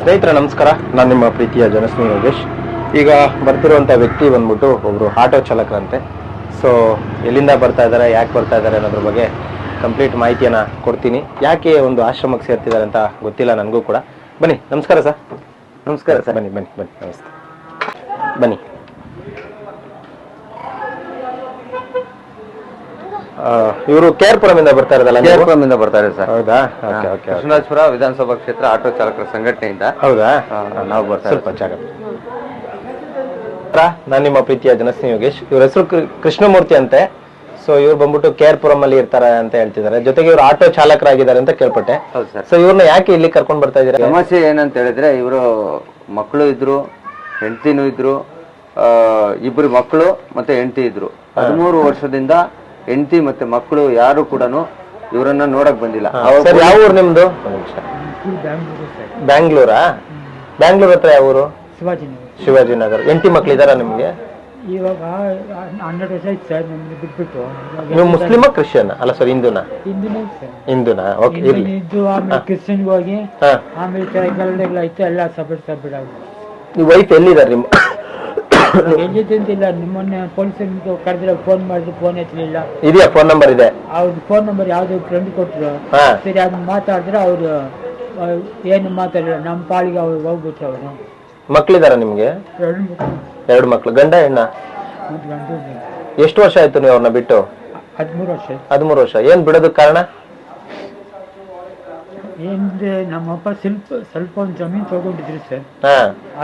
ಸ್ನೇಹಿತರೆ ನಮಸ್ಕಾರ. ನಾನು ನಿಮ್ಮ ಪ್ರೀತಿಯ ಜನಸ್ನಿ ಯೋಗೇಶ್. ಈಗ ಬರ್ತಿರುವಂಥ ವ್ಯಕ್ತಿ ಬಂದ್ಬಿಟ್ಟು ಒಬ್ಬರು ಆಟೋ ಚಾಲಕರಂತೆ. ಸೊ ಎಲ್ಲಿಂದ ಬರ್ತಾ ಇದ್ದಾರೆ ಯಾಕೆ ಬರ್ತಾ ಇದ್ದಾರೆ ಅನ್ನೋದ್ರ ಬಗ್ಗೆ ಕಂಪ್ಲೀಟ್ ಮಾಹಿತಿಯನ್ನು ಕೊಡ್ತೀನಿ. ಯಾಕೆ ಒಂದು ಆಶ್ರಮಕ್ಕೆ ಸೇರ್ತಿದ್ದಾರೆ ಅಂತ ಗೊತ್ತಿಲ್ಲ ನನಗೂ ಕೂಡ. ಬನ್ನಿ ನಮಸ್ಕಾರ ಸರ್. ನಮಸ್ಕಾರ ಸರ್. ಬನ್ನಿ ಬನ್ನಿ ಬನ್ನಿ ನಮಸ್ತೆ. ಬನ್ನಿ. ಇವರು ಕೇರ್ಪುರಮಿಂದ ಬರ್ತಾ ಇರೋದಲ್ಲ ನೀವು? ಇಂದ ಬರ್ತಾ ಇದೆ ಸರ್. ಹೌದಾ? ಓಕೆ ಓಕೆ ಕೃಷ್ಣರಾಜಪುರ ವಿಧಾನಸಭಾ ಕ್ಷೇತ್ರ ಆಟೋ ಚಾಲಕರ ಸಂಘಟನೆಯಿಂದ. ಹೌದಾ? ನಾವು ಬರ್ತಾ ಸ್ವಲ್ಪ ಜಾಗ ನಾನು ನಿಮ್ಮ ಪ್ರೀತಿಯ ಜನಸ್ನೇಹಿ ಯೋಗೇಶ್. ಇವ್ರ ಹೆಸರು ಕೃಷ್ಣಮೂರ್ತಿ ಅಂತೆ. ಸೊ ಇವ್ರು ಬಂದ್ಬಿಟ್ಟು ಕೇರ್ಪುರಂ ಅಲ್ಲಿ ಇರ್ತಾರೆ ಅಂತ ಹೇಳ್ತಿದ್ದಾರೆ. ಜೊತೆಗೆ ಇವ್ರು ಆಟೋ ಚಾಲಕರಾಗಿದ್ದಾರೆ ಅಂತ ಕೇಳ್ಪಟ್ಟೆ. ಹೌದು ಸರ್. ಸೊ ಇವ್ರನ್ನ ಯಾಕೆ ಇಲ್ಲಿ ಕರ್ಕೊಂಡ್ ಬರ್ತಾ ಇದ್ದೀರಾ? ಸಮಸ್ಯೆ ಏನಂತ ಹೇಳಿದ್ರೆ ಇವರು ಮಕ್ಕಳು ಇದ್ರು ಹೆಂಡತಿನೂ ಇದ್ರು ಆ, ಇಬ್ರು ಮಕ್ಕಳು ಮತ್ತೆ ಹೆಂಡತಿ ಇದ್ರು. ಹದಿಮೂರು ವರ್ಷದಿಂದ ಹೆಂಡತಿ ಮತ್ತೆ ಮಕ್ಕಳು ಯಾರು ಕೂಡ ಇವರನ್ನ ನೋಡಕ್ ಬಂದಿಲ್ಲ. ಸರ್ ಯಾವ ಊರು ನಿಮ್ದು? ಬ್ಯಾಂಗ್ಳೂರಾ ಬ್ಯಾಂಗ್ಳೂರ್? ಹತ್ರ ಯಾವ ಊರು? ಶಿವಾಜಿನಗರ ಶಿವಾಜಿನಗರ್ ಎಂಟಿ ಮಕ್ಳು ಇದಾರ ನಿಮ್ಗೆ? ಇವಾಗ ಹಂಡ್ರೆಡ್ ವರ್ಷ ಆಯ್ತು ಸರ್ ನಮ್ಗೆ ಬಿಟ್ಬಿಟ್ಟು. ನೀವು ಮುಸ್ಲಿಮ ಕ್ರಿಶ್ಚಿಯನ್ ಅಲ್ಲ ಸರ್ ಹಿಂದೂನಾ? ಹಿಂದಿನ ಸರ್. ಹಿಂದೂನಾ? ಓಕೆ ಇರ್ಲಿ. ಇದ್ದು ಆಮೇಲೆ ಕ್ರಿಶ್ಚಿಯನ್ಗೆ ಹೋಗಿ ಆಮೇಲೆ ಗಲ್ಡೆಗಳು ಆಯ್ತು ಎಲ್ಲ ಸಪ್ರೇಟ್ ಸಪ್ರೇಟ್ ಆಗುತ್ತೆ ನೀವು ವೈಫ್ ಎಲ್ಲಿದ್ದಾರೆ ನಿಮ್ಮ ಎಲ್ಲಿದ್ದಂತಿಲ್ಲ ನಿಮ್ಮನ್ನ ಪೊಲೀಸರಿಗೆ ಕರೆದ್ರೆ ಫೋನ್ ಮಾಡಿದ್ರು ಫೋನ್ ಎತ್ತಲಿಲ್ಲ. ಇದೆಯಾ ಫೋನ್ ನಂಬರ್ ಇದೆ? ಅವ್ರ ಫೋನ್ ನಂಬರ್ ಯಾವ್ದು ಫ್ರೆಂಡ್ ಕೊಟ್ಟರು ಹಾ. ಸರಿ ಅದನ್ನ ಮಾತಾಡಿದ್ರೆ ಅವರು ಏನು ಮಾತಾಡಿಲ್ಲ ನಮ್ಮ ಪಾಳಿಗೆ ಅವ್ರು ಹೋಗ್ಬಿಟ್ರು ಅವರು. ಮಕ್ಳಿದಾರ ನಿಮ್ಗೆ? ಎರಡು ಮಕ್ಕಳು ಎರಡು ಮಕ್ಳು. ಗಂಡ ಹೆಣ್ಣ. ಎಷ್ಟು ವರ್ಷ ಆಯ್ತು ನೀವು ಅವ್ರನ್ನ ಬಿಟ್ಟು? ಹದಿಮೂರು ವರ್ಷ ಆಯ್ತು. ಹದಿಮೂರು ವರ್ಷ. ಏನ್ ಬಿಡೋದಕ್ಕೆ ಕಾರಣ? ಏನ್ರೆ ನಮ್ಮಪ್ಪ ಸ್ವಲ್ಪ ಸ್ವಲ್ಪ ಒಂದು ಜಮೀನು ತಗೊಂಡಿದ್ರು ಸರ್.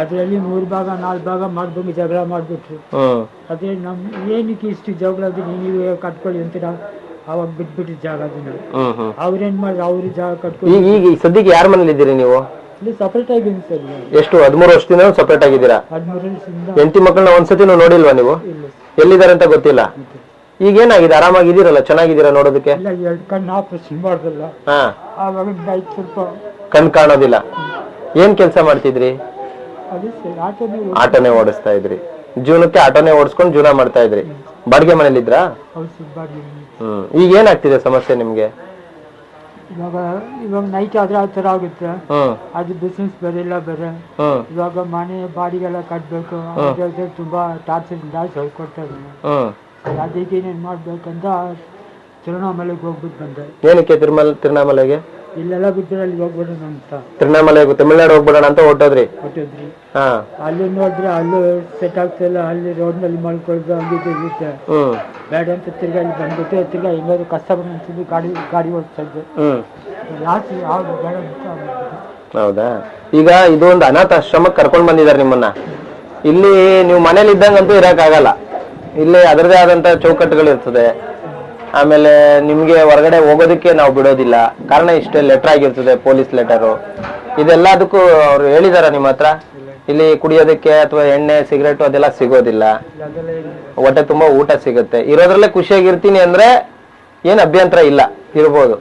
ಅದರಲ್ಲಿ ಮೂರು ಭಾಗ ನಾಲ್ಕು ಭಾಗ ಮಾಡ್ಬಿಟ್ಟು ಜಗಳ ಮಾಡ್ಬಿಟ್ರು. ಅದೇ ನಮ್ ಏನಕ್ಕೆ ಇಷ್ಟು ಜಗಳ ಅದು ನೀವು ಕಟ್ಕೊಳ್ಳಿ ಅಂತೀರ ಅವಾಗ ಬಿಟ್ಬಿಟ್ಟು ಜಾಗ ಅದನ್ನ ಅವ್ರೇನ್ ಮಾಡಿದ್ರು? ಅವ್ರ ಜಾಗ ಕಟ್ಕೊಂಡು ಈಗ ಈಗ ಸದ್ಯಕ್ಕೆ ಯಾರ ಮನೇಲಿ ಇದ್ದೀರಿ ನೀವು? ಇಲ್ಲಿ ಸಪ್ರೇಟ್ ಆಗಿದ್ದೀನಿ ಸರ್ ಎಷ್ಟು ಹದಿಮೂರು ವರ್ಷದಿಂದ ಸಪರೇಟ್ ಆಗಿದ್ದೀರಾ? ಹದಿಮೂರು ವರ್ಷದಿಂದ. ಹೆಂಡತಿ ಮಕ್ಕಳನ್ನ ಒಂದ್ಸತಿ ನೋಡಿಲ್ವಾ ನೀವು? ಎಲ್ಲಿದ್ದಾರೆ ಅಂತ ಗೊತ್ತಿಲ್ಲ? ಈಗ ಏನಾಗಿದೆ ಆರಾಮಾಗಿದ್ದೀರಲ್ಲ? ಚೆನ್ನಾಗಿದ್ದೀರಾ ನೋಡೋದಕ್ಕೆ? ಇಲ್ಲ ಎರಡು ಕಣ್ಣು ಆಪರೇಷನ್ ಮಾಡ್ದಲ್ಲ ಹಾ. ಆವಾಗ ಸ್ವಲ್ಪ ಕಣ್ ಕಾಣೋದಿಲ್ಲ. ಏನ್ ಕೆಲಸ ಮಾಡ್ತಿದ್ರಿ? ಅದೇ ಸರ್ ಆಟೋನೇ ಆಟೋನೇ ಓಡಿಸ್ತಾ ಇದ್ರಿ. ಜೀವನಕ್ಕೆ ಆಟೋನೇ ಓಡಿಸ್ಕೊಂಡು ಜೀವನ ಮಾಡ್ತಾ ಇದ್ರಿ. ಬಾಡಿಗೆ ಮನೇಲಿ ಇದ್ರಾ ಔಷಧ ಬಾಡಿ ಹ್ಮ್. ಈಗ ಏನಾಗ್ತಿದೆ ಸಮಸ್ಯೆ ನಿಮ್ಗೆ? ಇವಾಗ ಇವಾಗ ನೈಟ್ ಆದ್ರೆ ಆ ಥರ ಆಗುತ್ತೆ. ಹ್ಮ್. ಅದು ಬಿಸ್ನೆಸ್ ಬೇರೆ ಇಲ್ಲ ಬೇರೆ. ಹ್ಮ್. ಇವಾಗ ಮನೆ ಬಾಡಿಗೆಲ್ಲ ಕಟ್ಟಬೇಕು ತುಂಬಾ ಟಾರ್ಚರ್ ಜಾಸ್ತಿ ಕೊಡ್ತಾ ಇದ್ದೀನಿ ಹ್ಮ್. ಅದಕ್ಕೆ ಏನೇನು ಮಾಡ್ಬೇಕಂತ ತಿರುವಣ್ಣಾಮಲೆಗೆ ಹೋಗ್ಬಿಟ್ಟು ಬಂದೆ. ಏನಕ್ಕೆ ತಿರುಮಲ ತಿರುವಣ್ಣಾಮಲೆಗೆ ಇಲ್ಲೆಲ್ಲ ಬಿಟ್ಟರೆ ಅಲ್ಲಿ ಹೋಗ್ಬಿಡೋಣ ಅಂತ ತಿರುವಣ್ಣಾಮಲೆ ತಮಿಳ್ನಾಡು ಹೋಗ್ಬಿಡೋಣ ಅಂತ ಹೊರಟೋದ್ರಿ? ಕೊಟ್ಟಿದ್ರಿ ಹಾ. ಅಲ್ಲಿ ನೋಡಿದ್ರೆ ಅಲ್ಲಿ ಸೆಟ್ ಆಗ್ತಿಲ್ಲ ಅಲ್ಲಿ ರೋಡ್ನಲ್ಲಿ ಮಾಡ್ಕೊಳ್ದು ಹಂಗಿದ್ದು ಇರುತ್ತೆ. ಹ್ಮ್. ಬೇಡ ಅಂತ ತಿರ್ಗಾ ಇಲ್ಲಿ ಬಂದ್ಬಿಟ್ಟು ತಿರ್ಗಾ ಹೆಂಗಾದ್ರು ಕಷ್ಟ ಬಂದು ಗಾಡಿ ಗಾಡಿ ಓಡಿಸ್ತಾ ಇದ್ದೆ. ಹ್ಮ್. ಲಾಸ್ಟ್ ಯಾವ್ದು ಬೇಡ ಅಂತ ಆಗ್ಬಿಟ್ಟಿದೆ. ಹೌದಾ? ಈಗ ಇದು ಒಂದು ಅನಾಥ ಆಶ್ರಮಕ್ಕೆ ಕರ್ಕೊಂಡ್ ಬಂದಿದ್ದಾರೆ ನಿಮ್ಮನ್ನ. ಇಲ್ಲಿ ನೀವು ಮನೇಲಿ ಇದ್ದಂಗಂತೂ ಇರಕ್ಕಾಗಲ್ಲ. ಇಲ್ಲಿ ಅದರದೇ ಆದಂತ ಚೌಕಟ್ಟುಗಳು ಇರ್ತದೆ ಆಮೇಲೆ ನಿಮ್ಗೆ ಹೊರಗಡೆ ಹೋಗೋದಕ್ಕೆ ನಾವು ಬಿಡೋದಿಲ್ಲ. ಕಾರಣ ಇಷ್ಟೇ ಲೆಟರ್ ಆಗಿರ್ತದೆ ಪೊಲೀಸ್ ಲೆಟರು ಇದೆಲ್ಲದಕ್ಕೂ ಅವ್ರು ಹೇಳಿದಾರ ನಿಮ್ಮ ಹತ್ರ? ಇಲ್ಲಿ ಕುಡಿಯೋದಕ್ಕೆ ಅಥವಾ ಎಣ್ಣೆ ಸಿಗರೇಟು ಅದೆಲ್ಲ ಸಿಗೋದಿಲ್ಲ. ಹೊಟ್ಟೆ ತುಂಬಾ ಊಟ ಸಿಗುತ್ತೆ. ಇರೋದ್ರಲ್ಲೇ ಖುಷಿಯಾಗಿರ್ತೀನಿ ಅಂದ್ರೆ ಏನ್ ಅಭ್ಯಂತರ ಇಲ್ಲ, ಇರ್ಬೋದು.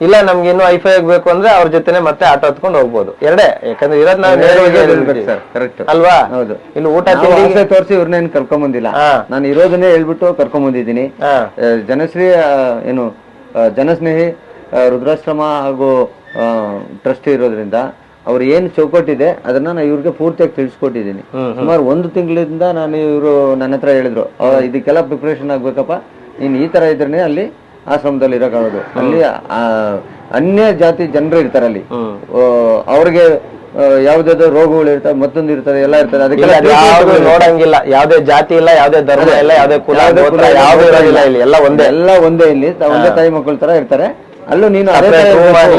ಇಲ್ಲ ನಮ್ಗೆ ಇನ್ನು ಐಫೈ ಆಗ್ಬೇಕು ಅಂದ್ರೆ ಅವ್ರ ಜೊತೆನೆ ಮತ್ತೆ ಆಟೋ ಹತ್ಕೊಂಡು ಹೋಗ್ಬೋದು. ಎರಡೇ ಯಾಕಂದ್ರೆ ಇರೋದ್ ನಾವು ನೇರವಾಗಿ ಸರ್ ಕರೆಕ್ಟ್ ಅಲ್ವಾ? ಹೌದು. ಇಲ್ಲಿ ಊಟ ತಿಂಡಿ ತೋರಿಸಿ ಇವ್ರನ್ನೇನು ಕರ್ಕೊಂಡ್ ಬಂದಿಲ್ಲ ನಾನು ಇರೋದನ್ನೇ ಹೇಳ್ಬಿಟ್ಟು ಕರ್ಕೊಂಡ್ ಬಂದಿದ್ದೀನಿ ಜನಶ್ರೀ ಏನು ಜನಸ್ನೇಹಿ ರುದ್ರಾಶ್ರಮ ಹಾಗೂ ಟ್ರಸ್ಟ್ ಇರೋದ್ರಿಂದ ಅವ್ರು ಏನು ಚೌಕಟ್ಟಿದೆ ಅದನ್ನ ನಾನು ಇವ್ರಿಗೆ ಪೂರ್ತಿಯಾಗಿ ತಿಳಿಸ್ಕೊಟ್ಟಿದ್ದೀನಿ. ಸುಮಾರು ಒಂದು ತಿಂಗಳಿಂದ ನಾನು ಇವರು ನನ್ನ ಹತ್ರ ಹೇಳಿದ್ರು ಇದಕ್ಕೆಲ್ಲ ಪ್ರಿಪ್ರೇಷನ್ ಆಗ್ಬೇಕಪ್ಪ. ನೀನ್ ಈ ತರ ಇದ್ರೆ ಅಲ್ಲಿ ಆಶ್ರಮದಲ್ಲಿ ಇರೋಕ್ಕಾಗೋದು ಅಲ್ಲಿ ಆ, ಅನ್ಯ ಜಾತಿ ಜನರು ಇರ್ತಾರೆ ಅಲ್ಲಿ. ಆ, ಅವ್ರಿಗೆ ಆ, ಯಾವ್ದಾದ್ರು ರೋಗಗಳು ಇರ್ತವೆ ಮತ್ತೊಂದು ಇರ್ತದೆ ಎಲ್ಲ ಇರ್ತದೆ. ಇಲ್ಲ, ಅದಕ್ಕೆಲ್ಲ ಅದು ಯಾವ್ದು ನೋಡಂಗಿಲ್ಲ. ಯಾವ್ದೇ ಜಾತಿ ಇಲ್ಲ ಯಾವ್ದೇ ಧರ್ಮ ಇಲ್ಲ ಯಾವ್ದೇ ಕುಲ ಯಾವ್ದೇ ಇರೋದಿಲ್ಲ ಇಲ್ಲಿ. ಎಲ್ಲ ಒಂದೇ. ಎಲ್ಲ ಒಂದೇ ಇಲ್ಲಿ. ಒಂದೇ ತಾಯಿ ಮಕ್ಕಳ ತರ ಇರ್ತಾರೆ. ಅಲ್ಲೂ ನೀನು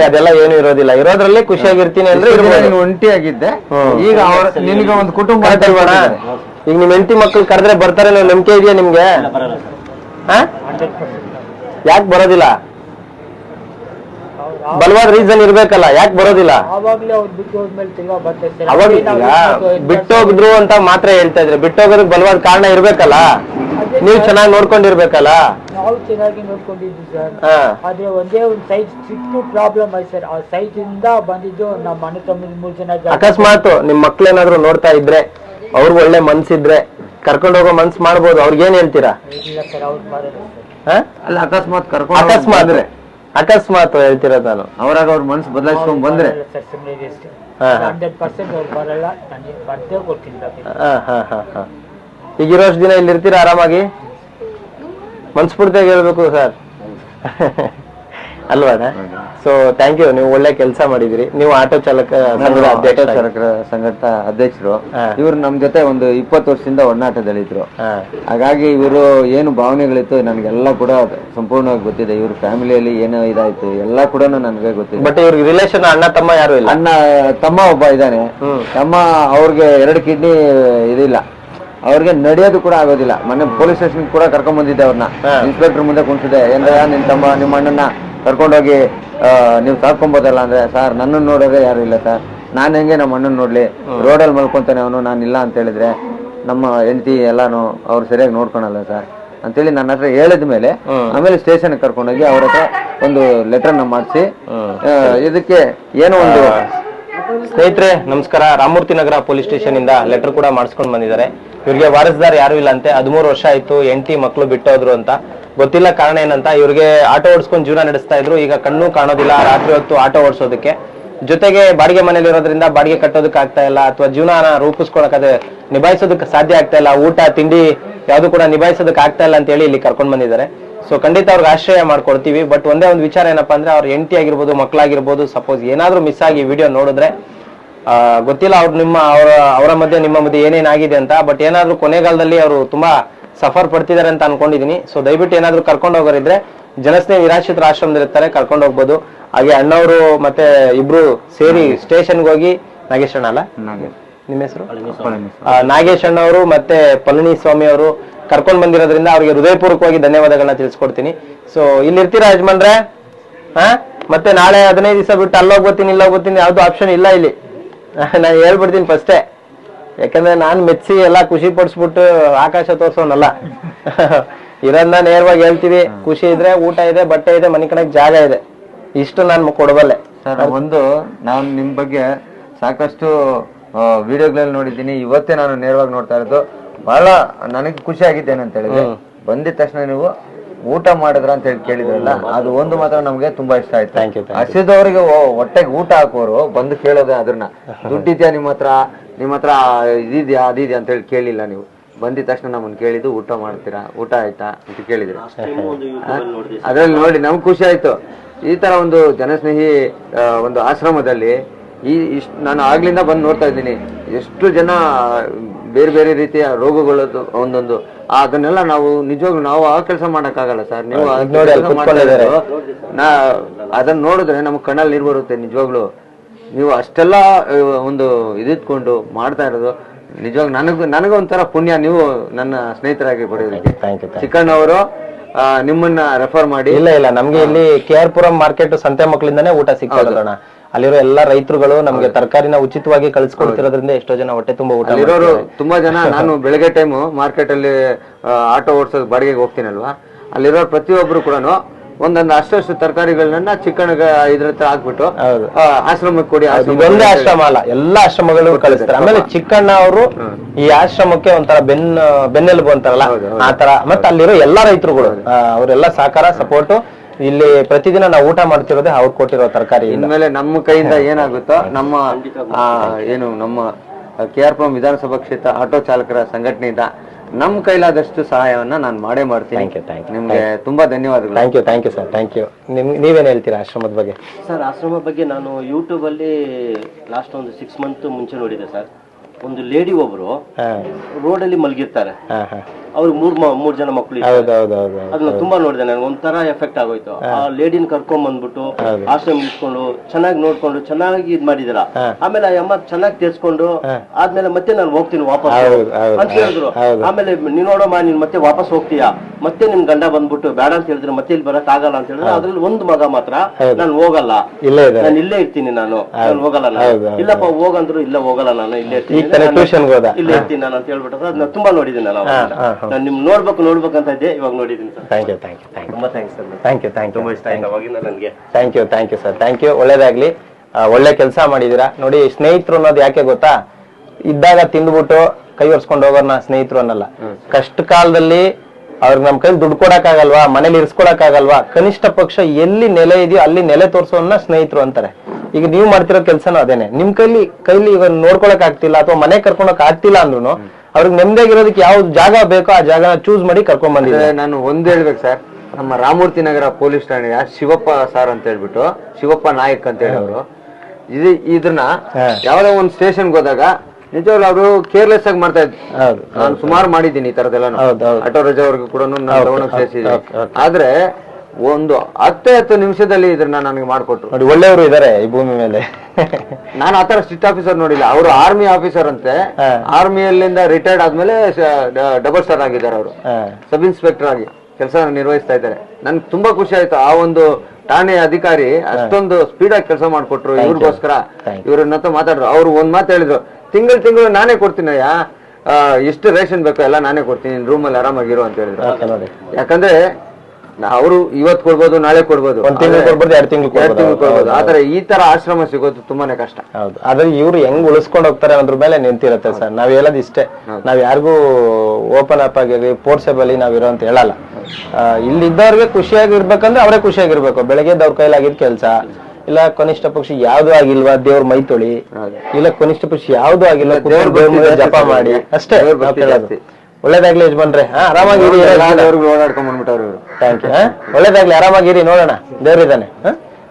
ಅದೆಲ್ಲ ಏನು ಇರೋದಿಲ್ಲ. ಇರೋದ್ರಲ್ಲಿ ಖುಷಿಯಾಗಿರ್ತೀನಿ ಅಂದ್ರೆ. ನೀನು ಒಂಟಿಯಾಗಿದ್ದೆ. ಈಗ ಅವ್ರ ನಿನ್ಗೆ ಒಂದು ಕುಟುಂಬ. ಈಗ ನಿಮ್ ಹೆಂಡತಿ ಮಕ್ಕಳು ಕರೆದ್ರೆ ಬರ್ತಾರೆ ನಂಬಿಕೆ ಇದೆಯಾ ನಿಮ್ಗೆ? ಯಾಕೆ ಬರೋದಿಲ್ಲ? ಬಲವಾದ ರೀಸನ್ ಇರ್ಬೇಕಲ್ಲ ಯಾಕೆ ಬರೋದಿಲ್ಲ. ಅವಾಗ ಬಿಟ್ಟೋಗಿದ್ರು ಅಂತ ಮಾತ್ರ ಹೇಳ್ತಾ ಇದ್ರೆ. ಬಿಟ್ಟೋಗೋದಕ್ಕೆ ಬಲವಾದ ಕಾರಣ ಇರ್ಬೇಕಲ್ಲ? ನೀವ್ ಚೆನ್ನಾಗಿ ನೋಡ್ಕೊಂಡಿರ್ಬೇಕಲ್ಲ? ನಾವು ಚೆನ್ನಾಗಿ ನೋಡ್ಕೊಂಡಿದ್ವಿ ಸರ್. ಆದ್ರೆ ಒಂದೇ ಒಂದು ಸೈಜ್ ಚಿಕ್ಕ ಪ್ರಾಬ್ಲಮ್ ಆಯ್ತು ಸರ್. ಆ ಸೈಜ್ ಇಂದ ಬಂದಿದ್ದು ನಮ್ಮ ಮನೆ ತಮ್ಮ ಮೂರು ಜನ ಅಕಸ್ಮಾತ್ ನಿಮ್ ಮಕ್ಳೇನಾದ್ರು ನೋಡ್ತಾ ಇದ್ರೆ ಅವ್ರಿಗೆ ಒಳ್ಳೆ ಮನ್ಸಿದ್ರೆ ಕರ್ಕೊಂಡು ಹೋಗೋ ಮನ್ಸ್ ಮಾಡ್ಬೋದು. ಅವ್ರಿಗೇನ್ ಹೇಳ್ತೀರಾ? ಇಲ್ಲ ಸರ್ ಅವ್ರು ಹಾ? ಅಲ್ಲ ಅಕಸ್ಮಾತ್ ಕರ್ಕೊಂಡು ಅಕಸ್ಮಾತ್ ಅಕಸ್ಮಾತ್ ಹೇಳ್ತಿರೋದು ನಾನು. ಅವರಾಗ ಅವ್ರ ಮನ್ಸು ಬದಲಾಯಿಸ್ಕೊಂಡ್ ಬಂದ್ರೆ. ಹಂಡ್ರೆಡ್ ಪರ್ಸೆಂಟ್ ಅವ್ರು ಬರಲ್ಲ ನನಗೆ ಬರ್ದೇ ಕೊಡ್ತೀನಿ ಬೇಕಾದ್ರೆ. ಹಾ ಹಾ ಹಾ ಹಾ. ಈಗ ಇರೋಷ್ಟು ದಿನ ಇಲ್ಲಿ ಇರ್ತೀರಾ ಆರಾಮಾಗಿ? ಮನ್ಸ್ಫೂರ್ತಿಯಾಗಿ ಹೇಳ್ಬೇಕು ಸರ್. ಅಲ್ವಾಣ ಸೊ ಥ್ಯಾಂಕ್ ಯು ನೀವು ಒಳ್ಳೆ ಕೆಲಸ ಮಾಡಿದಿರಿ ನೀವು ಆಟೋ ಚಾಲಕ ಸಂಘದ ಅಧ್ಯಕ್ಷ ಚಾಲಕರ ಅಧ್ಯಕ್ಷರು. ಇವರು ನಮ್ ಜೊತೆ ಒಂದು ಇಪ್ಪತ್ತು ವರ್ಷದಿಂದ ಒಡನಾಟದಲ್ಲಿದ್ರು. ಹಾಗಾಗಿ ಇವರು ಏನು ಭಾವನೆಗಳಿತ್ತು ನನಗೆಲ್ಲ ಕೂಡ ಸಂಪೂರ್ಣವಾಗಿ ಗೊತ್ತಿದೆ. ಇವ್ರ ಫ್ಯಾಮಿಲಿಯಲ್ಲಿ ಏನೋ ಇದಾಯ್ತು ಎಲ್ಲ ಕೂಡ ನನಗೆ ಗೊತ್ತಿದೆ. ಬಟ್ ಇವ್ರಿಗೆ ರಿಲೇಷನ್ ಅಣ್ಣ ತಮ್ಮ ಯಾರು ಇಲ್ಲ? ಅಣ್ಣ ತಮ್ಮ ಒಬ್ಬ ಇದ್ದಾನೆ. ತಮ್ಮ ಅವ್ರಿಗೆ ಎರಡು ಕಿಡ್ನಿ ಇದಿಲ್ಲ. ಅವ್ರಿಗೆ ನಡೆಯೋದು ಕೂಡ ಆಗೋದಿಲ್ಲ. ಮೊನ್ನೆ ಪೊಲೀಸ್ ಸ್ಟೇಷನ್ ಕೂಡ ಕರ್ಕೊಂಡ್ ಬಂದಿದ್ದೆ ಅವ್ರನ್ನ. ಇನ್ಸ್ಪೆಕ್ಟರ್ ಮುಂದೆ ಕುಂತಿದೆ ಏನ್ ನಿನ್ ತಮ್ಮ ನಿಮ್ಮ ಅಣ್ಣನ ಕರ್ಕೊಂಡೋಗಿ ನೀವು ಸಾಕೊಂಬೋದಲ್ಲ ಅಂದ್ರೆ ಸರ್ ನನ್ನನ್ನು ನೋಡೋದೇ ಯಾರು ಇಲ್ಲ ಸರ್. ನಾನು ಹೆಂಗೆ ನಮ್ಮ ಅಣ್ಣನ್ ನೋಡ್ಲಿ? ರೋಡಲ್ಲಿ ಮಲ್ಕೊತಾನೆ ಅವನು ನಾನು ಇಲ್ಲ ಅಂತ ಹೇಳಿದ್ರೆ ನಮ್ಮ ಹೆಂಡತಿ ಎಲ್ಲಾನು ಅವ್ರು ಸರಿಯಾಗಿ ನೋಡ್ಕೊಳಲ್ಲ ಸರ್. ಅಂತೇಳಿ ನನ್ನ ಹತ್ರ ಹೇಳಿದ ಮೇಲೆ ಆಮೇಲೆ ಸ್ಟೇಷನ್ ಕರ್ಕೊಂಡೋಗಿ ಅವ್ರ ಹತ್ರ ಒಂದು ಲೆಟರ್ನ ಮಾಡಿಸಿ ಇದಕ್ಕೆ ಏನೋ ಒಂದು ಸ್ನೇಹಿತರೆ ನಮಸ್ಕಾರ. ರಾಮಮೂರ್ತಿ ನಗರ ಪೊಲೀಸ್ ಸ್ಟೇಷನ್ ಇಂದ ಲೆಟರ್ ಕೂಡ ಮಾಡಿಸ್ಕೊಂಡು ಬಂದಿದ್ದಾರೆ. ಇವ್ರಿಗೆ ವಾರಸ್ದಾರ್ ಯಾರು ಇಲ್ಲ ಅಂತೆ. ಹದಿಮೂರು ವರ್ಷ ಆಯ್ತು ಎಂಟಿ ಮಕ್ಕಳು ಬಿಟ್ಟೋದ್ರು ಅಂತ. ಗೊತ್ತಿಲ್ಲ ಕಾರಣ ಏನಂತ, ಇವ್ರಿಗೆ ಆಟೋ ಓಡಿಸ್ಕೊಂಡು ಜೀವನ ನಡೆಸ್ತಾ ಇದ್ರು. ಈಗ ಕಣ್ಣು ಕಾಣೋದಿಲ್ಲ, ರಾತ್ರಿ ಹೊತ್ತು ಆಟೋ ಓಡಿಸೋದಕ್ಕೆ. ಜೊತೆಗೆ ಬಾಡಿಗೆ ಮನೇಲಿ ಇರೋದ್ರಿಂದ ಬಾಡಿಗೆ ಕಟ್ಟೋದಕ್ಕೆ ಆಗ್ತಾ ಇಲ್ಲ, ಅಥವಾ ಜೀವನ ರೂಪಿಸ್ಕೊಳಕ್ಕೆ ನಿಭಾಯಿಸೋದಕ್ಕೆ ಸಾಧ್ಯ ಆಗ್ತಾ ಇಲ್ಲ. ಊಟ, ತಿಂಡಿ ಯಾವುದು ಕೂಡ ನಿಭಾಯಿಸೋದಕ್ಕೆ ಆಗ್ತಾ ಇಲ್ಲ ಅಂತ ಹೇಳಿ ಇಲ್ಲಿ ಕರ್ಕೊಂಡು ಬಂದಿದ್ದಾರೆ. ಸೊ ಖಂಡಿತ ಅವ್ರಿಗೆ ಆಶ್ರಯ ಮಾಡ್ಕೊಡ್ತೀವಿ. ಬಟ್ ಒಂದೇ ಒಂದು ವಿಚಾರ ಏನಪ್ಪಾ ಅಂದ್ರೆ, ಅವ್ರ ಎಂಟಿ ಆಗಿರ್ಬೋದು, ಮಕ್ಕಳಾಗಿರ್ಬೋದು ಸಪೋಸ್ ಏನಾದ್ರೂ ಮಿಸ್ ಆಗಿ ವಿಡಿಯೋ ನೋಡಿದ್ರೆ ಗೊತ್ತಿಲ್ಲ ಅವ್ರು ನಿಮ್ಮ, ಅವರ ಅವರ ಮಧ್ಯೆ, ನಿಮ್ಮ ಮಧ್ಯೆ ಏನೇನಾಗಿದೆ ಅಂತ. ಬಟ್ ಏನಾದ್ರೂ ಕೊನೆಗಾಲದಲ್ಲಿ ಅವರು ತುಂಬಾ ಸಫರ್ ಪಡ್ತಿದ್ದಾರೆ ಅಂತ ಅನ್ಕೊಂಡಿದೀನಿ. ಸೊ ದಯವಿಟ್ಟು ಏನಾದ್ರು ಕರ್ಕೊಂಡು ಹೋಗೋರಿದ್ರೆ ಜನಸ್ನೇಹಿ ನಿರಾಶ್ರಿತರ ಆಶ್ರಮದಲ್ಲಿರ್ತಾರೆ ಕರ್ಕೊಂಡು ಹೋಗ್ಬೋದು. ಹಾಗೆ ಅಣ್ಣವರು ಮತ್ತೆ ಇಬ್ರು ಸೇರಿ ಸ್ಟೇಷನ್ಗೆ ಹೋಗಿ ನಾಗೇಶ್ ಅಣ್ಣ ಅಲ್ಲ? ನಿಮ್ಮ ಹೆಸರು? ನಾಗೇಶ್ ನಾಗೇಶ್ ಅಣ್ಣವರು ಮತ್ತೆ ಪಳನಿಸ್ವಾಮಿ ಅವರು ಕರ್ಕೊಂಡು ಬಂದಿರೋದ್ರಿಂದ ಅವ್ರಿಗೆ ಹೃದಯಪೂರ್ವಕವಾಗಿ ಧನ್ಯವಾದಗಳನ್ನ ತಿಳಿಸ್ಕೊಡ್ತೀನಿ. ಸೊ ಇಲ್ಲಿ ಇರ್ತೀರಾ ಯಜಮಾನ್ರೆ? ಹಾ ಮತ್ತೆ ನಾಳೆ ಹದಿನೈದು ದಿವಸ ಬಿಟ್ಟು ಅಲ್ಲೋಗ್ಬೋತೀನಿ ಇಲ್ಲೋಗ್ಬೋತೀನಿ ಯಾವ್ದು ಆಪ್ಷನ್ ಇಲ್ಲ ಇಲ್ಲಿ. ನಾನು ಹೇಳ್ಬಿಡ್ತೀನಿ ಫಸ್ಟೇ ಯಾಕಂದ್ರೆ ನಾನು ಮೆಚ್ಚಿ ಎಲ್ಲ ಖುಷಿ ಪಡಿಸ್ಬಿಟ್ಟು ಆಕಾಶ ತೋರ್ಸೋನಲ್ಲ. ಇರೋದನ್ನ ನೇರವಾಗಿ ಹೇಳ್ತೀವಿ ಖುಷಿ ಇದ್ರೆ ಊಟ ಇದೆ ಬಟ್ಟೆ ಇದೆ ಮನೆ ಕಣಕ್ ಜಾಗ ಇದೆ. ಇಷ್ಟು ನಾನು ಕೊಡಬಲ್ಲೆ. ಸರ್ ಒಂದು ನಾನು ನಿಮ್ ಬಗ್ಗೆ ಸಾಕಷ್ಟು ವಿಡಿಯೋಗಳಲ್ಲಿ ನೋಡಿದ್ದೀನಿ. ಇವತ್ತೇ ನಾನು ನೇರವಾಗಿ ನೋಡ್ತಾ ಇರೋದು. ಬಹಳ ನನಗೆ ಖುಷಿ ಆಗಿದ್ದೇನೆ ಅಂತ ಹೇಳಿದ್ರೆ ಬಂದಿದ ತಕ್ಷಣ ನೀವು ಊಟ ಮಾಡಿದ್ರ ಅಂತ ಹೇಳಿ ಕೇಳಿದ್ರಲ್ಲ ಅದು ಒಂದು ಮಾತ್ರ ನಮ್ಗೆ ತುಂಬಾ ಇಷ್ಟ ಆಯ್ತು. ಹಸಿದವರಿಗೆ ಹೊಟ್ಟೆಗೆ ಊಟ ಹಾಕೋರು ಬಂದು ಕೇಳೋದೇ ಅದನ್ನ ದುಡ್ಡಿದ್ಯಾ ನಿಮ್ಮ ಹತ್ರ ನಿಮ್ಮ ಹತ್ರ ಇದಿದ್ಯಾ ಅದಿದ್ಯಾ ಅಂತ ಹೇಳಿ ಕೇಳಿಲ್ಲ ನೀವು. ಬಂದಿದ ತಕ್ಷಣ ನಮ್ಮನ್ನು ಕೇಳಿದ್ದು ಊಟ ಮಾಡ್ತೀರಾ ಊಟ ಆಯ್ತಾ ಅಂತ ಕೇಳಿದ್ರಿ. ಅದ್ರಲ್ಲಿ ನೋಡಿ ನಮ್ಗೆ ಖುಷಿ ಆಯ್ತು. ಈ ತರ ಒಂದು ಜನಸ್ನೇಹಿ ಒಂದು ಆಶ್ರಮದಲ್ಲಿ ಈ ಇಷ್ಟು ನಾನು ಆಗ್ಲಿಂದ ಬಂದು ನೋಡ್ತಾ ಇದ್ದೀನಿ. ಎಷ್ಟು ಜನ ಬೇರೆ ಬೇರೆ ರೀತಿಯ ರೋಗಗಳದ್ದು ಒಂದೊಂದು. ಅದನ್ನೆಲ್ಲ ನಾವು ನಿಜವಾಗ್ಲೂ ನಾವು ಆ ಕೆಲಸ ಮಾಡಕ್ಕಾಗಲ್ಲ ಸರ್. ನೀವು ಅದನ್ನ ನೋಡಿದ್ರೆ ನಮ್ಗೆ ಕಣ್ಣಲ್ಲಿ ನೀರು ಬರುತ್ತೆ ನಿಜವಾಗ್ಲು. ನೀವು ಅಷ್ಟೆಲ್ಲ ಒಂದು ಇದಿಟ್ಕೊಂಡು ಮಾಡ್ತಾ ಇರೋದು ನಿಜವಾಗ ನನಗೂ ನನಗೊಂಥರ ಪುಣ್ಯ ನೀವು ನನ್ನ ಸ್ನೇಹಿತರಾಗಿ ಪಡೆಯೋದಕ್ಕೆ ಚಿಕ್ಕಣ್ಣ ಅವರು ನಿಮ್ಮನ್ನ ರೆಫರ್ ಮಾಡಿ. ಇಲ್ಲ ಇಲ್ಲ ನಮ್ಗೆ ಇಲ್ಲಿ ಕೆ ಆರ್ ಪುರಂ ಮಾರ್ಕೆಟ್ ಸಂತೆ ಮಕ್ಕಳಿಂದಾನೇ ಊಟ ಸಿಗ್ತಾ ಇರೋದಣ್ಣ. ಅಲ್ಲಿರೋ ಎಲ್ಲಾ ರೈತರುಗಳು ನಮ್ಗೆ ತರಕಾರಿನ ಉಚಿತವಾಗಿ ಕಳ್ಸಿಕೊಡ್ತಿರೋದ್ರಿಂದ ಎಷ್ಟೋ ಜನ ಹೊಟ್ಟೆ ತುಂಬಾ ಊಟ ಇರೋರು ತುಂಬಾ ಜನ ನಾನು ಬೆಳಗ್ಗೆ ಟೈಮು ಮಾರ್ಕೆಟ್ ಅಲ್ಲಿ ಆಟೋ ಓಡಿಸೋದು ಬಾಡಿಗೆಗೆ ಹೋಗ್ತೀನಲ್ವಾ? ಅಲ್ಲಿರೋ ಪ್ರತಿಯೊಬ್ರು ಕೂಡ ಒಂದೊಂದು ಅಷ್ಟಷ್ಟು ತರಕಾರಿಗಳನ್ನ ಚಿಕ್ಕಣ ಇದ್ರ ಹತ್ರ ಹಾಕ್ಬಿಟ್ಟು ಆಶ್ರಮಕ್ಕೆ ಕೊಡಿ ಒಂದೇ ಇದೊಂದೇ ಆಶ್ರಮ ಅಲ್ಲ ಎಲ್ಲಾ ಆಶ್ರಮಗಳು ಕಳಿಸ್ತಾರೆ. ಆಮೇಲೆ ಚಿಕ್ಕಣ್ಣ ಅವರು ಈ ಆಶ್ರಮಕ್ಕೆ ಒಂಥರ ಬೆನ್ನ ಬೆನ್ನೆಲುಬು ಅಂತಾರಲ್ಲ ಆ ತರ ಮತ್ತೆ ಅಲ್ಲಿರೋ ಎಲ್ಲಾ ರೈತರುಗಳು ಅವರೆಲ್ಲ ಸಹಕಾರ ಸಪೋರ್ಟ್ ಇಲ್ಲಿ ಪ್ರತಿದಿನ ನಾವು ಊಟ ಮಾಡ್ತಿರೋದೇ ಅವ್ರು ಕೊಟ್ಟಿರೋ ತರಕಾರಿ. ಇನ್ಮೇಲೆ ನಮ್ಮ ಕೈಯಿಂದ ಏನಾಗುತ್ತೋ ನಮ್ಮ ಏನು ನಮ್ಮ ಕೆ ಆರ್ ಪುರಂ ವಿಧಾನಸಭಾ ಕ್ಷೇತ್ರ ಆಟೋ ಚಾಲಕರ ಸಂಘಟನೆಯಿಂದ ನಮ್ಮ ಕೈಲಾದಷ್ಟು ಸಹಾಯವನ್ನ ನಾನು ಮಾಡೇ ಮಾಡ್ತೀನಿ. ಥ್ಯಾಂಕ್ ಯು ಥ್ಯಾಂಕ್ ಯು ನಿಮ್ಗೆ ತುಂಬಾ ಧನ್ಯವಾದಗಳು. Thank you thank you sir thank you ನಿಮ್ ನೀವೇನ್ ಹೇಳ್ತೀರಾ ಆಶ್ರಮದ ಬಗ್ಗೆ? ಸರ್ ಆಶ್ರಮ ಬಗ್ಗೆ ನಾನು ಯೂಟ್ಯೂಬಲ್ಲಿ ಲಾಸ್ಟ್ ಒಂದು ಸಿಕ್ಸ್ ಮಂತ್ ಮುಂಚೆ ನೋಡಿದೆ ಸರ್ ಒಂದು ಲೇಡಿ ಒಬ್ರು ಹಾ. ರೋಡಲ್ಲಿ ಮಲಗಿರ್ತಾರೆ. ಹಾ ಹಾ. ಅವ್ರಿಗೆ ಮೂರ್ ಮೂರ್ ಜನ ಮಕ್ಕಳು ಅದನ್ನ ತುಂಬಾ ನೋಡಿದೆ ನನಗೆ ಒಂಥರ ಎಫೆಕ್ಟ್ ಆಗೋಯ್ತು. ಆ ಲೇಡಿನ ಕರ್ಕೊಂಡ್ ಬಂದ್ಬಿಟ್ಟು ಆಶ್ರಮ ಇಟ್ಕೊಂಡು ಚೆನ್ನಾಗಿ ನೋಡ್ಕೊಂಡು ಚೆನ್ನಾಗಿ ಇದ್ ಮಾಡಿದಿರ. ಆಮೇಲೆ ಆ ಅಮ್ಮ ಚೆನ್ನಾಗಿ ತೇರ್ಸ್ಕೊಂಡು ಆದ್ಮೇಲೆ ಮತ್ತೆ ನಾನು ಹೋಗ್ತೀನಿ ವಾಪಸ್. ಅಂತ ಹೇಳಿದ್ರು. ಆಮೇಲೆ ನೀನ್ ನೋಡಮ್ಮ ನೀನ್ ಮತ್ತೆ ವಾಪಸ್ ಹೋಗ್ತೀಯಾ. ಮತ್ತೆ ನಿಮ್ ಗಂಡ ಬಂದ್ಬಿಟ್ಟು ಬೇಡ ಅಂತ ಹೇಳಿದ್ರೆ ಮತ್ತೆ ಇಲ್ಲಿ ಬರಕ್ ಆಗಲ್ಲ ಅಂತ ಹೇಳಿದ್ರೆ ಅದ್ರಲ್ಲಿ ಒಂದ್ ಮಗ ಮಾತ್ರ ನಾನು ಹೋಗಲ್ಲ. ನಾನು ಇಲ್ಲೇ ಇರ್ತೀನಿ ನಾನು. ನಾನು ಹೋಗಲ್ಲ ನಾನು. ಇಲ್ಲಪ್ಪ ಹೋಗಂದ್ರು ಇಲ್ಲ ಹೋಗಲ್ಲ ನಾನು ಇಲ್ಲೇ ಇರ್ತೀನಿ. ಇಲ್ಲೇ ಇರ್ತೀನಿ ನಾನು ಅಂತ ಹೇಳ್ಬಿಟ್ಟು ಅದನ್ನ ತುಂಬಾ ನೋಡಿದ್ದೀನಿ ನಾನು. ನಾನು ನಿಮ್ ನೋಡ್ಬೇಕು ನೋಡ್ಬೇಕು ಅಂತ ಇದ್ದೆ ಇವಾಗ ನೋಡಿದ್ದೀನಿ sir. Thank you thank you thank you ತುಂಬಾ thanks sir. Thank you thank you ತುಂಬಾ ಇಷ್ಟ ಆಯ್ತು. ಅವಾಗಿಂದ ನನಗೆ. Thank you thank you sir thank you ಒಳ್ಳೇದಾಗ್ಲಿ. ಒಳ್ಳೆ ಕೆಲಸ ಮಾಡಿದೀರಾ. ನೋಡಿ ಸ್ನೇಹಿತರು ಅನ್ನೋದು ಯಾಕೆ ಗೊತ್ತಾ? ಇದ್ದಾಗ ತಿಂದ್ಬಿಟ್ಟು ಕೈ ಒರ್ಸ್ಕೊಂಡು ಹೋಗೋರ್ನ ಸ್ನೇಹಿತರು ಅನ್ನಲ್ಲ. ಕಷ್ಟ ಕಾಲದಲ್ಲಿ ಅವ್ರಿಗೆ ನಮ್ ಕೈಲಿ ದುಡ್ಡು ಕೊಡಕ್ಕಾಗಲ್ವಾ? ಮನೇಲಿ ಇರ್ಸ್ಕೊಳಕ್ಕಾಗಲ್ವಾ ಕನಿಷ್ಠ ಪಕ್ಷ ಎಲ್ಲಿ ನೆಲೆ ಇದೆಯೋ ಅಲ್ಲಿ ನೆಲೆ ತೋರ್ಸೋನ್ನ ಸ್ನೇಹಿತರು ಅಂತಾರೆ. ಈಗ ನೀವು ಮಾಡ್ತಿರೋ ಕೆಲಸನೂ ಅದೇನೆ. ನಿಮ್ ಕೈಲಿ ಕೈಲಿ ಇವಾಗ ನೋಡ್ಕೊಳಕ್ ಆಗ್ತಿಲ್ಲ ಅಥವಾ ಮನೆ ಕರ್ಕೊಳಕ್ ಆಗ್ತಿಲ್ಲ ಅಂದ್ರೂ ಅವ್ರಿಗೆ ನೆಮ್ಮದಿಯಾಗಿರೋದಕ್ಕೆ ಯಾವ್ದು ಜಾಗ ಬೇಕೋ ಆ ಜಾಗ ಚೂಸ್ ಮಾಡಿ ಕರ್ಕೊಂಡ್ ಬಂದಿದ್ದೆ ಬಂದಿದ್ದಾರೆ ನಾನು ಒಂದ್ ಹೇಳ್ಬೇಕು ಸರ್. ನಮ್ಮ ರಾಮೂರ್ತಿ ನಗರ ಪೊಲೀಸ್ ಠಾಣೆಯ ಶಿವಪ್ಪ ಸರ್ ಅಂತ ಹೇಳ್ಬಿಟ್ಟು ಶಿವಪ್ಪ ನಾಯಕ್ ಅಂತ ಹೇಳಿ ಅವರು ಇದು ಇದನ್ನ. ಯಾವ್ದೋ ಒಂದ್ ಸ್ಟೇಷನ್ಗೆ ಹೋದಾಗ ನಿಜವಾಗ್ಲೂ ಅವರು ಕೇರ್ಲೆಸ್ ಆಗಿ ಮಾಡ್ತಾ ಇದ್ರು. ನಾನು ಸುಮಾರು ಮಾಡಿದ್ದೀನಿ ಈ ತರದೆಲ್ಲ. ಆಟೋ ರಜಾ ಅವ್ರಿಗೂ ಕೂಡ. ಆದ್ರೆ ಒಂದು ಹತ್ತು ಹತ್ತು ನಿಮಿಷದಲ್ಲಿ ಇದನ್ನ ನನಗೆ ಮಾಡಿಕೊಟ್ರು. ನೋಡಿ ಒಳ್ಳೆಯವರು ಇದಾರೆ ಈ ಭೂಮಿ ಮೇಲೆ. ನಾನು ಆತರ ಸ್ಟಿಟ್ ಆಫೀಸರ್ ನೋಡಿಲ್ಲ. ಅವರು ಆರ್ಮಿ ಆಫೀಸರ್ ಅಂತೆ. ಆರ್ಮಿಯಲ್ಲಿಂದ ರಿಟೈರ್ಡ್ ಆದ್ಮೇಲೆ ಡಬಲ್ ಸ್ಟಾರ್ ಆಗಿದ್ದಾರೆ ಅವರು. ಸಬ್ ಇನ್ಸ್ಪೆಕ್ಟರ್ ಆಗಿ ಕೆಲಸ ನಿರ್ವಹಿಸ್ತಾ ಇದ್ದಾರೆ. ನನ್ಗೆ ತುಂಬಾ ಖುಷಿ ಆಯ್ತು. ಆ ಒಂದು ಠಾಣೆ ಅಧಿಕಾರಿ ಅಷ್ಟೊಂದು ಸ್ಪೀಡ್ ಆಗಿ ಕೆಲಸ ಮಾಡ್ಕೊಟ್ರು. ಇವ್ರಿಗೋಸ್ಕರ. ಇವ್ರನ್ನ ಮಾತಾಡ್ರು. ಅವ್ರು ಒಂದ್ ಮಾತು ಹೇಳಿದ್ರು. ತಿಂಗಳು ತಿಂಗಳು ನಾನೇ ಕೊಡ್ತೀನಯ್ಯ ಆ, ಎಷ್ಟು ರೇಷನ್ ಬೇಕೋ. ಎಲ್ಲ ನಾನೇ ಕೊಡ್ತೀನಿ. ರೂಮಲ್ಲಿ ಆರಾಮಾಗಿರು ಅಂತ ಹೇಳಿದ್ರು. ಯಾಕಂದ್ರೆ ಅವರು ಇವತ್ತು ಕೊಡ್ಬೋದು ನಾಳೆ ಕೊಡ್ಬೋದು. ಒಂದ್ ತಿಂಗಳು ಕೊಡ್ಬೋದು ಎರಡು ತಿಂಗಳು ಎರಡ್ ತಿಂಗಳು ಕೊಡ್ಬೋದು. ಕೊಡ್ಬೋದು. ಆದ್ರೆ ಈ ತರ ಆಶ್ರಮ ಸಿಗೋದು ತುಂಬಾನೇ ಕಷ್ಟ. ಹೌದು. ಆದ್ರೆ ಇವ್ರು ಹೆಂಗ್ ಉಳಿಸ್ಕೊಂಡು ಹೋಗ್ತಾರೆ ಅನ್ನೋದ್ರ ಮೇಲೆ ನಿಂತಿರುತ್ತೆ ಸರ್. ನಾವ್ ಹೇಳೋದು ಇಷ್ಟೇ. ನಾವ್ ಯಾರಿಗೂ ಓಪನ್ ಅಪ್ ಆಗಿರ್ಲಿ ನಾವ್ ಇರೋ ಅಂತ ಹೇಳಲ್ಲ. ಇಲ್ಲಿ ಇದ್ದವ್ರಿಗೆ ಖುಷಿಯಾಗಿರ್ಬೇಕಂದ್ರೆ ಅವರೇ ಖುಷಿಯಾಗಿರ್ಬೇಕು ಬೆಳಗ್ಗೆ ಅವ್ರ ಕೈಲಾಗಿದ್ ಕೆಲ್ಸ ಇಲ್ಲ ಕನಿಷ್ಠ ಪಕ್ಷ ಯಾವ್ದು ಆಗಿಲ್ವಾ ದೇವ್ರ ಮೈ ತೊಳಿ ಇಲ್ಲ ಕನಿಷ್ಠ ಪಕ್ಷ ಯಾವ್ದು ಆಗಿಲ್ಲ ಜಪ ಮಾಡಿ. ಅಷ್ಟೇ ಒಳ್ಳೇದಾಗ್ಲಿ ಯಜಮಾನ್ರೆ ಹಾ ಆರಾಮಾಗಿರಿ ಓಡಾಡ್ಕೊಂಡ್ ಬಂದ್ಬಿಟ್ಟವ್ರು ಇವ್ರು. ಥ್ಯಾಂಕ್ ಯು ಒಳ್ಳೇದಾಗ್ಲಿ ಆರಾಮಾಗಿರಿ ನೋಡೋಣ. ದೇವ್ರಿದ್ದಾನೆ?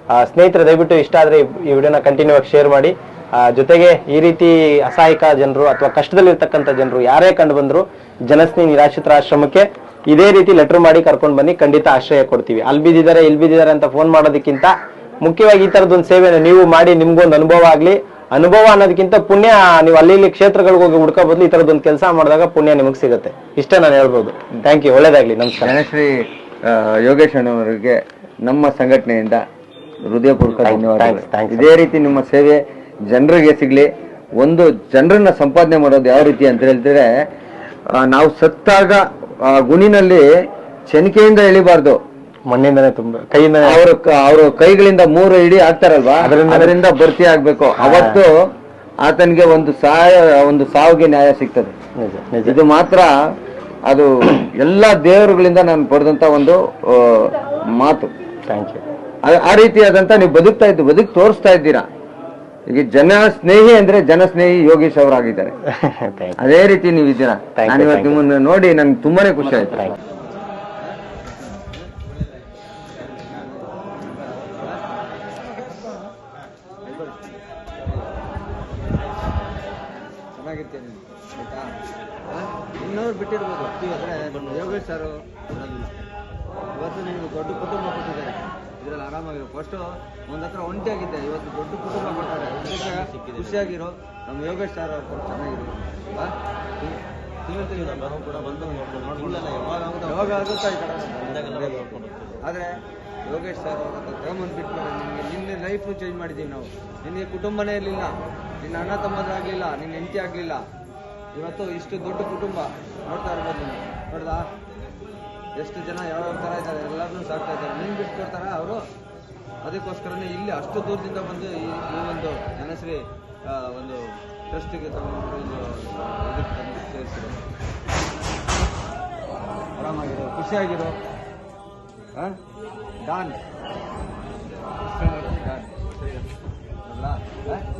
ಆ, ಸ್ನೇಹಿತರೆ ದಯವಿಟ್ಟು ಇಷ್ಟ ಆದ್ರೆ ಈ- ಈ ವಿಡಿಯೋನ ಕಂಟಿನ್ಯೂ ಆಗಿ ಶೇರ್ ಮಾಡಿ. ಆ, ಜೊತೆಗೆ ಈ ರೀತಿ ಅಸಹಾಯಕ ಜನರು ಅಥವಾ ಕಷ್ಟದಲ್ಲಿರ್ತಕ್ಕಂಥ ಜನರು ಯಾರೇ ಕಂಡು ಬಂದ್ರು ಜನಸ್ನೇಹಿ ನಿರಾಶ್ರಿತರ ಆಶ್ರಮಕ್ಕೆ ಇದೇ ರೀತಿ ಲೆಟರ್ ಮಾಡಿ ಕರ್ಕೊಂಡು ಬನ್ನಿ. ಖಂಡಿತ ಆಶ್ರಯ ಕೊಡ್ತೀವಿ. ಅಲ್ಲಿ ಬಿದ್ದಿದ್ದಾರೆ ಇಲ್ಲಿ ಬಿದ್ದಿದ್ದಾರೆ ಅಂತ ಫೋನ್ ಮಾಡೋದಕ್ಕಿಂತ ಮುಖ್ಯವಾಗಿ ಈ ತರದೊಂದು ಸೇವೆಯನ್ನು ನೀವು ಮಾಡಿ ನಿಮ್ಗೊಂದು ಅನುಭವ ಆಗ್ಲಿ. ಅನುಭವ ಅನ್ನೋದಕ್ಕಿಂತ ಪುಣ್ಯ ನೀವು ಅಲ್ಲಿ ಇಲ್ಲಿ ಕ್ಷೇತ್ರಗಳಿಗೆ ಹೋಗಿ ಹುಡ್ಕೋ ಬದಲು ಈ ತರದೊಂದು ಕೆಲಸ ಮಾಡಿದಾಗ ಪುಣ್ಯ ನಿಮಗೆ ಸಿಗುತ್ತೆ. ಇಷ್ಟ ನಾನು ಹೇಳ್ಬೋದು. ಥ್ಯಾಂಕ್ ಯು ಒಳ್ಳೇದಾಗ್ಲಿ. ನಮಸ್ಕಾರ. ಧನಶ್ರೀ ಯೋಗೇಶ್ ಅಣ್ಣವರಿಗೆ ನಮ್ಮ ಸಂಘಟನೆಯಿಂದ ಹೃದಯಪೂರ್ವಕ Thanks, ಧನ್ಯವಾದಗಳು. Thanks, thanks. ಇದೇ ರೀತಿ ನಿಮ್ಮ ಸೇವೆ ಜನರಿಗೆ ಸಿಗ್ಲಿ. ಒಂದು ಜನರನ್ನ ಸಂಪಾದನೆ ಮಾಡೋದು ಯಾವ ರೀತಿ ಅಂತ ಹೇಳ್ತಾರೆ ಆ, ನಾವು ಸತ್ತಾಗ ಆ ಗುಣಿನಲ್ಲಿ ಚೆನಿಕೆಯಿಂದ ಎಳಿಬಾರ್ದು. ಮಣ್ಣಿಂದನೇ ತುಂಬಾ ಕೈಯಿಂದ ಅವ್ರ ಅವ್ರ ಕೈಗಳಿಂದ ಮೂರು ಇಡಿ ಆಗ್ತಾರಲ್ವಾ ಅದರಿಂದ ಭರ್ತಿ ಆಗ್ಬೇಕು. ಅವತ್ತು ಆತನಿಗೆ ಒಂದು ಸಹಾಯ ಒಂದು ಸಾವಿಗೆ ನ್ಯಾಯ ಸಿಗ್ತದೆ. ಇದು ಮಾತ್ರ ಅದು ಎಲ್ಲಾ ದೇವರುಗಳಿಂದ ನಾನು ಪಡೆದಂತ ಒಂದು ಮಾತು. ಥ್ಯಾಂಕ್ ಯು ಆ- ರೀತಿಯಾದಂತ ನೀವು ಬದುಕ್ತಾ ಇದ್ದು ಬದುಕ್ ತೋರಿಸ್ತಾ ಇದ್ದೀರಾ? ಈಗ ಜನ ಸ್ನೇಹಿ ಅಂದ್ರೆ ಜನ ಸ್ನೇಹಿ ಯೋಗೇಶ್ ಅವರಾಗಿದ್ದಾರೆ. ಅದೇ ರೀತಿ ನೀವು ಇದ್ದೀರಾ ನಾನು ಇವತ್ತು ನಿಮ್ಮನ್ನ ನೋಡಿ ನನ್ಗೆ ತುಂಬಾನೇ ಖುಷಿ ಆಯ್ತು. ಆಯ್ತಾ? ಇನ್ನೂರು ಬಿಟ್ಟಿರ್ಬೋದು. ಆದರೆ ಯೋಗೇಶ್ ಸರು ಇವತ್ತು ನಿಮ್ಗೆ ದೊಡ್ಡ ಕುಟುಂಬ ಕೊಟ್ಟಿದ್ದಾರೆ. ಇದರಲ್ಲಿ ಆರಾಮಾಗಿರೋ ಫಸ್ಟು ಒಂದು ಹತ್ರ ಒಂಟಿಯಾಗಿದ್ದೆ. ಇವತ್ತು ದೊಡ್ಡ ಕುಟುಂಬ ಕೊಡ್ತಾರೆ. ಖುಷಿಯಾಗಿರೋ ನಮ್ಮ ಯೋಗೇಶ್ ಸರ್ ಅವ್ರು ಚೆನ್ನಾಗಿರೋ ಆ? ಕೂಡ ಬಂದು ಯಾವಾಗ ಆಗುತ್ತಾ ಈ ಕಡೆ ಆದರೆ ಯೋಗೇಶ್ ಸರ್ ಅವ್ರ ಹತ್ರ ತಗೊಂಬಂದು ಬಿಟ್ಟು ಲೈಫ್ ಚೇಂಜ್ ಮಾಡಿದ್ದೀವಿ ನಾವು. ನಿನಗೆ ಕುಟುಂಬನೇ ಇರಲಿಲ್ಲ. ನಿನ್ನ ಅಣ್ಣ ತಮ್ಮದಾಗಲಿಲ್ಲ ನಿನ್ನ ಹೆಂಡತಿ ಆಗಲಿಲ್ಲ. ಇವತ್ತು ಇಷ್ಟು ದೊಡ್ಡ ಕುಟುಂಬ ನೋಡ್ತಾ ಇರ್ಬೋದು ನೀವು. ನೋಡ್ದಾ? ಎಷ್ಟು ಜನ ಯಾವ ಥರ ಇದ್ದಾರೆ ಎಲ್ಲರನ್ನೂ ಸಾಕ್ತಾ ಇದ್ದಾರೆ. ನೀನು ಬಿಟ್ಟು ಅವರು? ಅದಕ್ಕೋಸ್ಕರನೇ ಇಲ್ಲಿ ಅಷ್ಟು ದೂರದಿಂದ ಬಂದು ಈ ಈ ಒಂದು ಜನಶ್ರೀ ಒಂದು ಟ್ರಸ್ಟಿಗೆ ತಗೊಂಡು ಇದಕ್ಕೆ ತಂದು ಸೇರಿಸಿದ್ರು ಆರಾಮಾಗಿರೋ, ಖುಷಿಯಾಗಿರೋ. ಹಾಂ ಡಾನ್. ಅಲ್ಲ ಏನಿಲ್ಲ